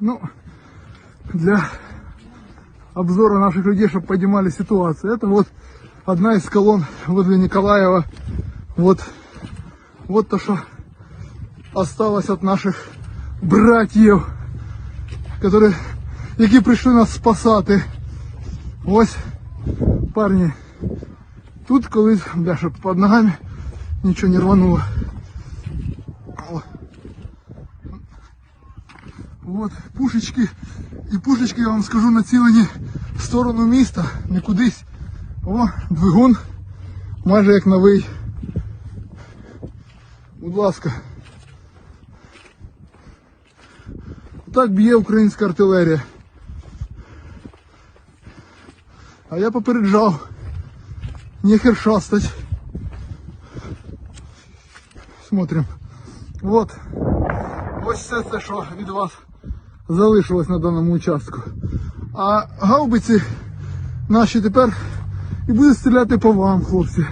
Ну, для обзора наших людей, чтобы понимали ситуацию. Это вот одна из колонн возле Николаева. Вот, вот то, что осталось от наших братьев, которые, які прийшли нас спасати. Ось, парні, тут колись, бля, щоб під ногами нічого не рвануло. Вот пушечки. І пушечки, я вам скажу, націлені в сторону міста, не кудись. О, двигун, майже як новий. Будь ласка. Так б'є українська артилерія. А я попереджав. Нехер шастать. Смотрим. Вот. Ось все це, що від вас залишилось на даному участку. А гаубиці наші тепер і будуть стріляти по вам, хлопці.